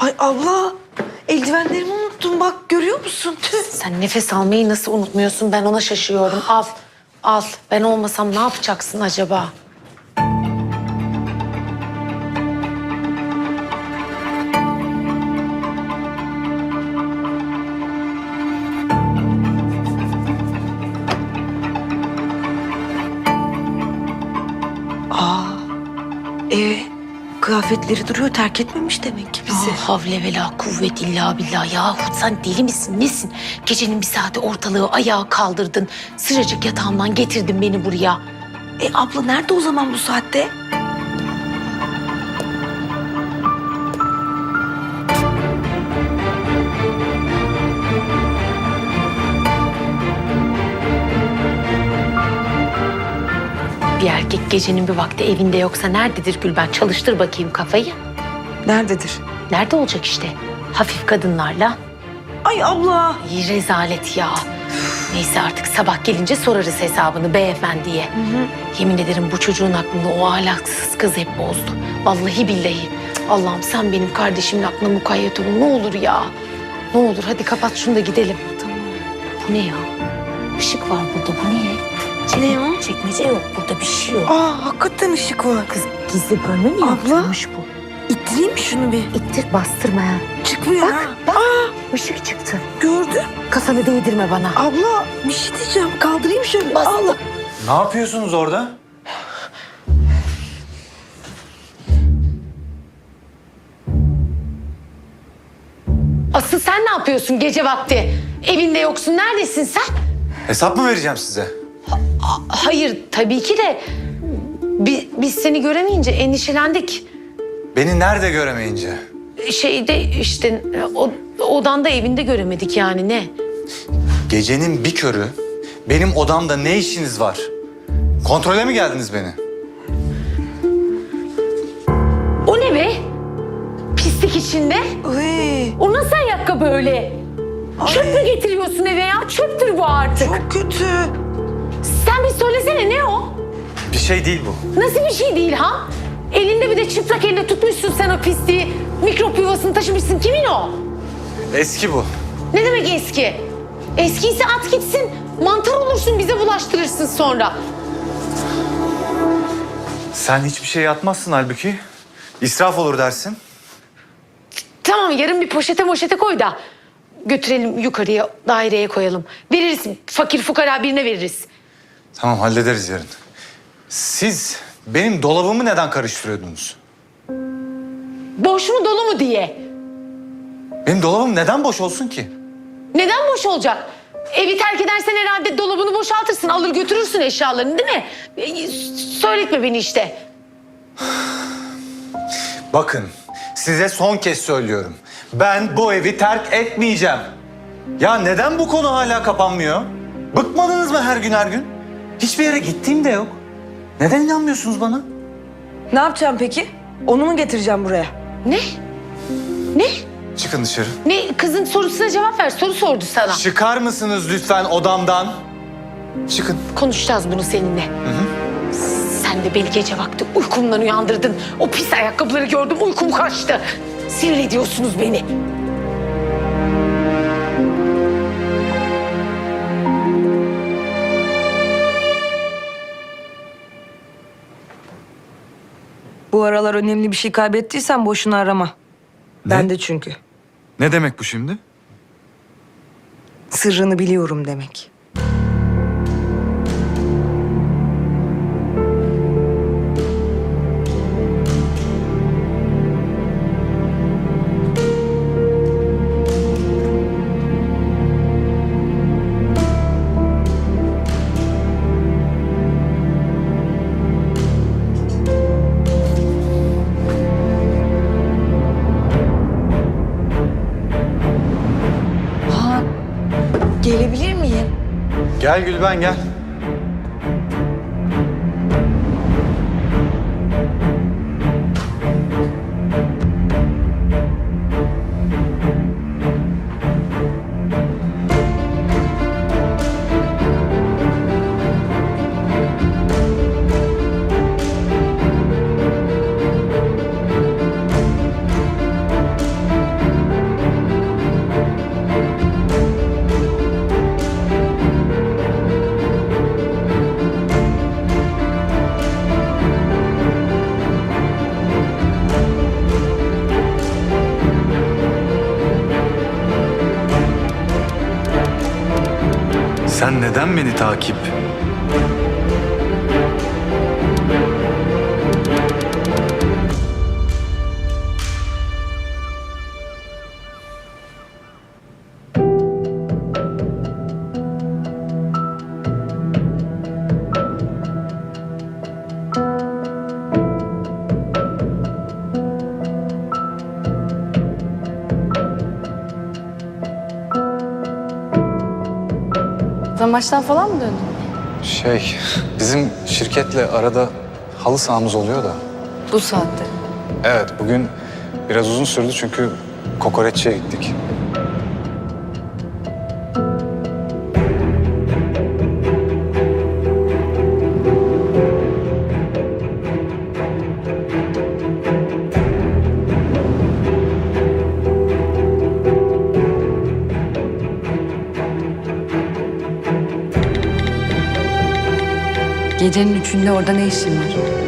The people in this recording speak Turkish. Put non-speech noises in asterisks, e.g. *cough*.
Ay abla eldivenlerimi unuttum bak görüyor musun? Tüh. Sen nefes almayı nasıl unutmuyorsun? Ben ona şaşıyorum. Al, al. Ben olmasam ne yapacaksın acaba? Aa eve kıyafetleri duruyor terk etmemiş demek ki bizi. Ah, havle ve la kuvvet illa billah. Yahu sen deli misin nesin? Gecenin bir saati ortalığı ayağa kaldırdın. Sıcacık yatağımdan getirdin beni buraya. E abla nerede o zaman bu saatte? Bir erkek gecenin bir vakti evinde yoksa nerededir Gülben? Çalıştır bakayım kafayı. Nerededir? Nerede olacak işte? Hafif kadınlarla. Ay abla. İyi rezalet ya. Neyse artık sabah gelince sorarız hesabını beyefendiye. Yemin ederim bu çocuğun aklını o ahlaksız kız hep bozdu. Vallahi billahi. Allah'ım sen benim kardeşimin aklına mukayyet ol. Ne olur ya. Ne olur hadi kapat şunu da gidelim. Tamam. Bu ne ya? Işık var burada bu ne? Ne o? Çekmece yok burada bir şey yok. Aa hakikaten ışık var. Kız gizli bölme mi Abla. yaptırmış bu? İttireyim mi şunu bir? İttir bastırma ya. Çıkmıyor ha. Bak ışık çıktı. Gördün. Kafanı değdirme bana. Abla bir şey diyeceğim. Kaldırayım şöyle. Bas. Allah. Ne yapıyorsunuz orada? Asıl sen ne yapıyorsun gece vakti? Evinde yoksun. Neredesin sen? Hesap mı vereceğim size? Hayır tabii ki de bi- biz seni göremeyince endişelendik. Beni nerede göremeyince? Şeyde işte o, odanda evinde göremedik yani ne? Gecenin bir körü benim odamda ne işiniz var? Kontrole mi geldiniz beni? O ne be? Pislik içinde. Ay, O nasıl ayakkabı öyle? Çöp mü getiriyorsun eve ya? Çöptür bu artık. çok kötü. Sen bir söylesene ne o? Bir şey değil bu. Nasıl bir şey değil ha? Elinde bir de çıplak elle tutmuşsun sen o pisliği. Mikrop yuvasını taşımışsın. Kimin o? Eski bu. Ne demek eski? Eskiyse at gitsin. Mantar olursun bize bulaştırırsın sonra. Sen hiçbir şey atmazsın halbuki. İsraf olur dersin. Tamam yarın bir poşete moşete koy da götürelim yukarıya daireye koyalım. Veririz fakir fukara birine veririz. Tamam hallederiz yarın. Siz benim dolabımı neden karıştırıyordunuz? Boş mu dolu mu diye. Benim dolabım neden boş olsun ki? Neden boş olacak? Evi terk edersen herhalde dolabını boşaltırsın alır götürürsün eşyalarını değil mi? E, Söyletme beni işte. *sighs* Bakın size son kez söylüyorum. Ben bu evi terk etmeyeceğim. Ya neden bu konu hala kapanmıyor? Bıkmadınız mı her gün her gün? Hiçbir yere gittiğim de yok. Neden inanmıyorsunuz bana? Ne yapacağım peki? Onu mu getireceğim buraya? Ne? Ne? Çıkın dışarı. Ne? Kızın sorusuna cevap ver. Soru sordu sana. Çıkar mısınız lütfen odamdan? Çıkın. Konuşacağız bunu seninle. Sen de beni gece vakti uykumdan uyandırdın. O pis ayakkabıları gördüm uykum kaçtı. Sinir ediyorsunuz beni. Bu aralar önemli bir şey kaybettiysen boşuna arama. Ben de çünkü. Ne demek bu şimdi? Sırrını biliyorum demek. Gel Gülben gel. Sen neden beni takip Sen maçtan falan mı döndün? Şey, bizim şirketle arada halı sahamız oluyor da. Bu saatte. Evet, bugün biraz uzun sürdü çünkü kokoreççiye gittik. Gecenin üçünde orada ne işin var?